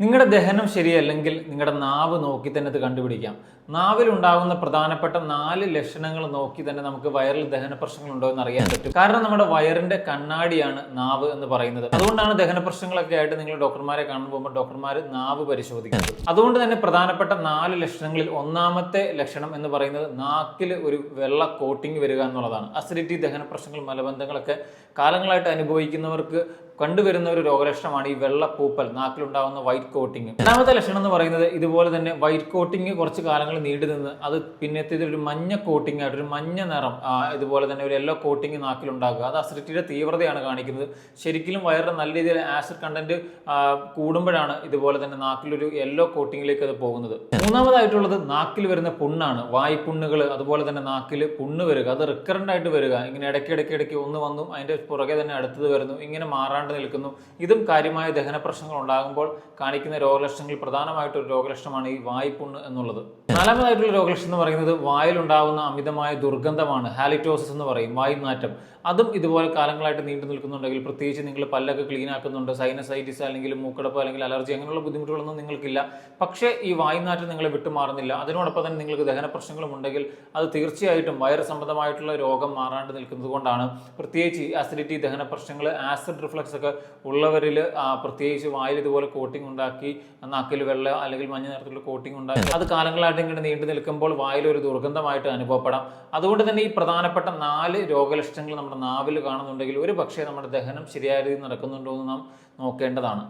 നിങ്ങളുടെ ദഹനം ശരിയല്ലെങ്കിൽ നിങ്ങളുടെ നാവ് നോക്കി തന്നെ അത് കണ്ടുപിടിക്കാം. നാവിൽ ഉണ്ടാകുന്ന പ്രധാനപ്പെട്ട നാല് ലക്ഷണങ്ങൾ നോക്കി തന്നെ നമുക്ക് വയറിൽ ദഹന പ്രശ്നങ്ങൾ ഉണ്ടോ എന്ന് അറിയാൻ പറ്റും. കാരണം നമ്മുടെ വയറിന്റെ കണ്ണാടിയാണ് നാവ് എന്ന് പറയുന്നത്. അതുകൊണ്ടാണ് ദഹന പ്രശ്നങ്ങളൊക്കെ ആയിട്ട് നിങ്ങൾ ഡോക്ടർമാരെ കാണാൻ പോകുമ്പോൾ ഡോക്ടർമാർ നാവ് പരിശോധിക്കുന്നത്. അതുകൊണ്ട് തന്നെ പ്രധാനപ്പെട്ട നാല് ലക്ഷണങ്ങളിൽ ഒന്നാമത്തെ ലക്ഷണം എന്ന് പറയുന്നത് നാക്കിൽ ഒരു വെള്ള കോട്ടിങ് വരിക എന്നുള്ളതാണ്. അസിഡിറ്റി ദഹന പ്രശ്നങ്ങൾ മലബന്ധങ്ങളൊക്കെ കാലങ്ങളായിട്ട് അനുഭവിക്കുന്നവർക്ക് കണ്ടുവരുന്ന ഒരു രോഗലക്ഷണമാണ് ഈ വെള്ള പൂപ്പൽ. നാക്കിലുണ്ടാകുന്ന വൈറ്റ് കോട്ടിങ്. രണ്ടാമത്തെ ലക്ഷണം എന്ന് പറയുന്നത് ഇതുപോലെ തന്നെ വൈറ്റ് കോട്ടിങ് കുറച്ച് കാലങ്ങൾ നീണ്ടു നിന്ന് അത് പിന്നത്തെ ഒരു മഞ്ഞ കോട്ടിങ് ആയിട്ട് ഒരു മഞ്ഞ നിറം ഇതുപോലെ തന്നെ ഒരു യെല്ലോ കോട്ടിങ് നാക്കിലുണ്ടാകുക അത് അസിഡിറ്റിയുടെ തീവ്രതയാണ് കാണിക്കുന്നത്. ശരിക്കും വയറിന് നല്ല രീതിയിൽ ആസിഡ് കണ്ടന്റ് കൂടുമ്പോഴാണ് ഇതുപോലെ തന്നെ നാക്കിലൊരു യെല്ലോ കോട്ടിങ്ങിലേക്ക് അത് പോകുന്നത്. മൂന്നാമതായിട്ടുള്ളത് നാക്കിൽ വരുന്ന പുണ്ണാണ്. വായ്പുണ്ണുകൾ അതുപോലെ തന്നെ നാക്കിൽ പുണ്ണ് വരിക. അത് റിക്കറന്റ് ആയിട്ട് വരിക. ഇങ്ങനെ ഇടയ്ക്ക് ഇടയ്ക്ക് ഇടയ്ക്ക് ഒന്ന് വന്നു അതിന്റെ പുറകെ തന്നെ അടുത്തത് വരുന്നു ഇങ്ങനെ മാറാണ്ട് നിൽക്കുന്നു. ഇതും കാര്യമായ ദഹന പ്രശ്നങ്ങൾ ഉണ്ടാകുമ്പോൾ കാണിക്കുന്ന രോഗലക്ഷണങ്ങളിൽ പ്രധാനമായിട്ട് ഒരു രോഗലക്ഷണമാണ് ഈ വായ്പുണ്ണ് എന്നുള്ളത്. നാലാമതായിട്ടുള്ള രോഗലക്ഷണം എന്ന് പറയുന്നത് വായിലുണ്ടാകുന്ന അമിതമായ ദുർഗന്ധമാണ്. ഹാലിറ്റോസിസ് എന്ന് പറയും വായുനാറ്റം. അതും ഇതുപോലെ കാലങ്ങളായിട്ട് നീണ്ടു നിൽക്കുന്നുണ്ടെങ്കിൽ പ്രത്യേകിച്ച് നിങ്ങൾ പല്ലൊക്കെ ക്ലീൻ ആക്കുന്നുണ്ട് സൈനസൈറ്റിസ് അല്ലെങ്കിൽ മൂക്കടപ്പ് അല്ലെങ്കിൽ അലർജി അങ്ങനെയുള്ള ബുദ്ധിമുട്ടുകളൊന്നും നിങ്ങൾക്കില്ല. പക്ഷേ ഈ വായുനാറ്റം നിങ്ങളെ വിട്ടുമാറുന്നില്ല. അതിനോടൊപ്പം തന്നെ നിങ്ങൾക്ക് ദഹന പ്രശ്നങ്ങളും ഉണ്ടെങ്കിൽ അത് തീർച്ചയായിട്ടും വയറ് സംബന്ധമായിട്ടുള്ള രോഗം മാറാണ്ട് നിൽക്കുന്നത് കൊണ്ടാണ്. പ്രത്യേകിച്ച് ആസിഡിറ്റി ദഹന പ്രശ്നങ്ങൾ ആസിഡ് റിഫ്ലക്സ് ഒക്കെ ഉള്ളവരിൽ പ്രത്യേകിച്ച് വായിൽ ഇതുപോലെ കോട്ടിംഗ് ഉണ്ടാക്കി നാക്കിൽ വെള്ള അല്ലെങ്കിൽ മഞ്ഞ നിറത്തിലുള്ള കോട്ടിംഗ് ഉണ്ടാക്കി. അത് കാലങ്ങളായിട്ട് ഇങ്ങനെ നീണ്ടു നിൽക്കുമ്പോൾ വായിൽ ഒരു ദുർഗന്ധമായിട്ട് അനുഭവപ്പെടാം. അതുകൊണ്ട് തന്നെ ഈ പ്രധാനപ്പെട്ട നാല് രോഗലക്ഷണങ്ങൾ നമ്മുടെ നാവിൽ കാണുന്നുണ്ടെങ്കിൽ ഒരു പക്ഷേ നമ്മുടെ ദഹനം ശരിയായ രീതിയിൽ നടക്കുന്നുണ്ടോ എന്ന് നാം നോക്കേണ്ടതാണ്.